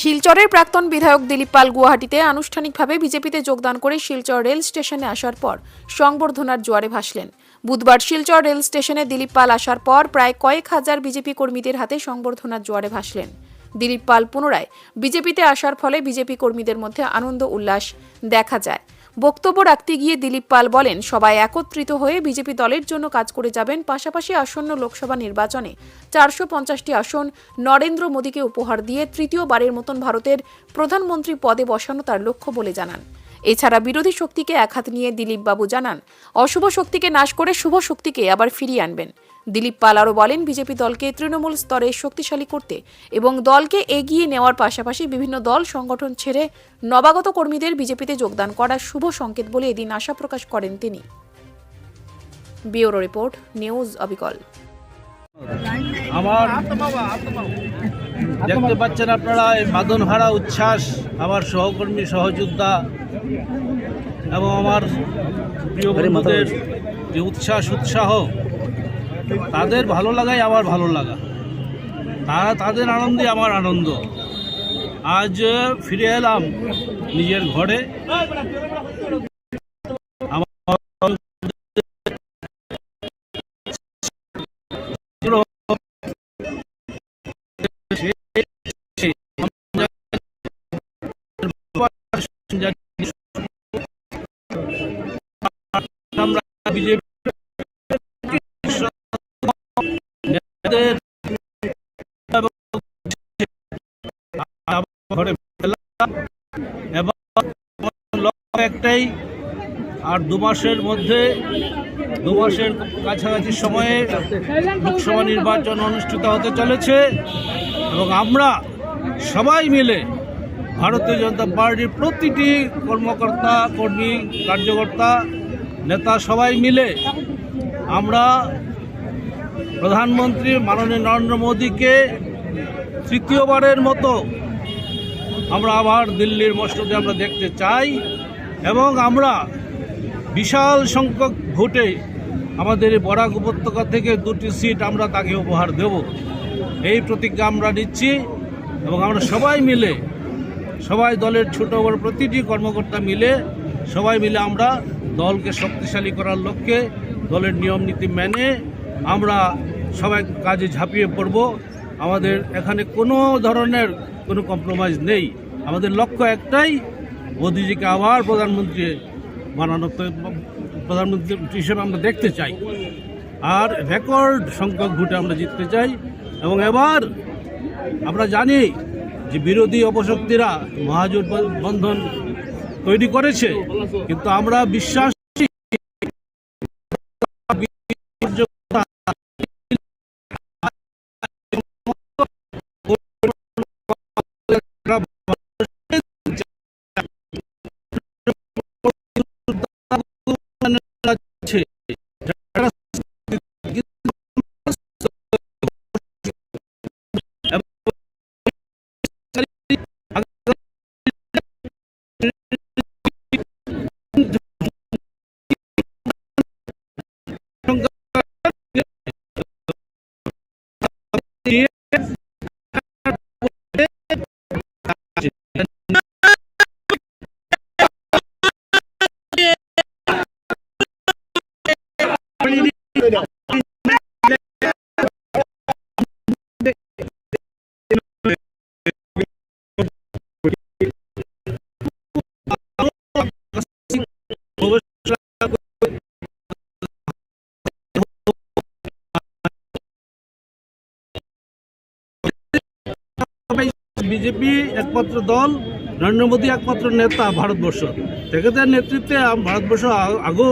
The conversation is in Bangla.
শিলচরের প্রাক্তন বিধায়ক দিলীপ পাল গুয়াহাটিতে আনুষ্ঠানিকভাবে বিজেপিতে যোগদান করে শিলচর রেল স্টেশনে আসার পর সংবর্ধনার জোয়ারে ভাসলেন। বুধবার শিলচর রেল স্টেশনে দিলীপ পাল আসার পর প্রায় কয়েক হাজার বিজেপি কর্মীদের হাতে সংবর্ধনার জোয়ারে ভাসলেন। দিলীপ পাল পুনরায় বিজেপিতে আসার ফলে বিজেপি কর্মীদের মধ্যে আনন্দ উল্লাস দেখা যায়। বক্তব্য রাখতে গিয়ে দিলীপ পাল বলেন, সবাই একত্রিত হয়ে বিজেপি দলের জন্য কাজ করে যাবেন, পাশাপাশি আসন্ন লোকসভা নির্বাচনে চারশো পঞ্চাশটি আসন নরেন্দ্র মোদীকে উপহার দিয়ে তৃতীয়বারের মতন ভারতের প্রধানমন্ত্রী পদে বসানো তার লক্ষ্য বলে জানান। এছাড়া বিরোধী শক্তিকে একহাত নিয়ে দিলীপ বাবু জানান, অশুভ শক্তিকে নাশ করে শুভ শক্তিকে আবার ফিরিয়ে আনবেন। দিলীপ পাল আরও বলেন, বিজেপি দলকে তৃণমূল স্তরে শক্তিশালী করতে এবং দলকে এগিয়ে নেওয়ার পাশাপাশি বিভিন্ন দল সংগঠন ছেড়ে নবাগত কর্মীদের বিজেপিতে যোগদান করার শুভ সংকেত বলে এদিন আশা প্রকাশ করেন তিনি। রিপোর্ট, নিউজ অবিকল। আমার দেখতে পাচ্ছেন আপনারা এই বাদনহারা উচ্ছ্বাস আমার সহকর্মী সহযোদ্ধা এবং আমার প্রিয় বন্ধুদের যে উচ্ছ্বাস উৎসাহ তাদের ভালো লাগাই আমার ভালো লাগা। তারা তাদের আনন্দে আমার আনন্দ। আজ ফিরে এলাম নিজের ঘরে। একটাই আর দু মাসের মধ্যে দু মাসের কাছাকাছি সময়ে লোকসভা নির্বাচন অনুষ্ঠিত হতে চলেছে এবং আমরা সবাই মিলে ভারতীয় জনতা পার্টির প্রতিটি কর্মকর্তা, কর্মী, কার্যকর্তা, নেতা সবাই মিলে আমরা প্রধানমন্ত্রী মাননীয় নরেন্দ্র মোদীকে তৃতীয়বারের মতো আমরা আবার দিল্লির মসনদে আমরা দেখতে চাই এবং আমরা বিশাল সংখ্যক ভোটে আমাদের বরাক উপত্যকা থেকে দুটি সিট আমরা তাকে উপহার দেব। এই প্রতিজ্ঞা আমরা নিচ্ছি এবং আমরা সবাই মিলে সবাই দলের ছোট বড় প্রতিটি কর্মকর্তা মিলে, সবাই মিলে আমরা দলকে শক্তিশালী করার লক্ষ্যে, দলের নিয়ম নীতি মেনে আমরা সবাই কাজে ঝাঁপিয়ে পড়ব। আমাদের এখানে কোনো ধরনের কোনো কম্প্রোমাইজ নেই। আমাদের লক্ষ্য একটাই, মোদিজিকে আবার প্রধানমন্ত্রী বানানো প্রধানমন্ত্রী হিসেবে আমরা দেখতে চাই। আর রেকর্ড সংখ্যক ভোটে আমরা জিততে চাই। এবং এবার আমরা জানি যে বিরোধী অপশক্তিরা মহাজোট বন্ধন তৈরি করেছে কিন্তু আমরা বিশ্বাস বিজেপি একমাত্র দল নরেন্দ্র মোদী একমাত্র নেতা ভারতবর্ষ। সেক্ষেত্রে নেতৃত্বে ভারতবর্ষ আগো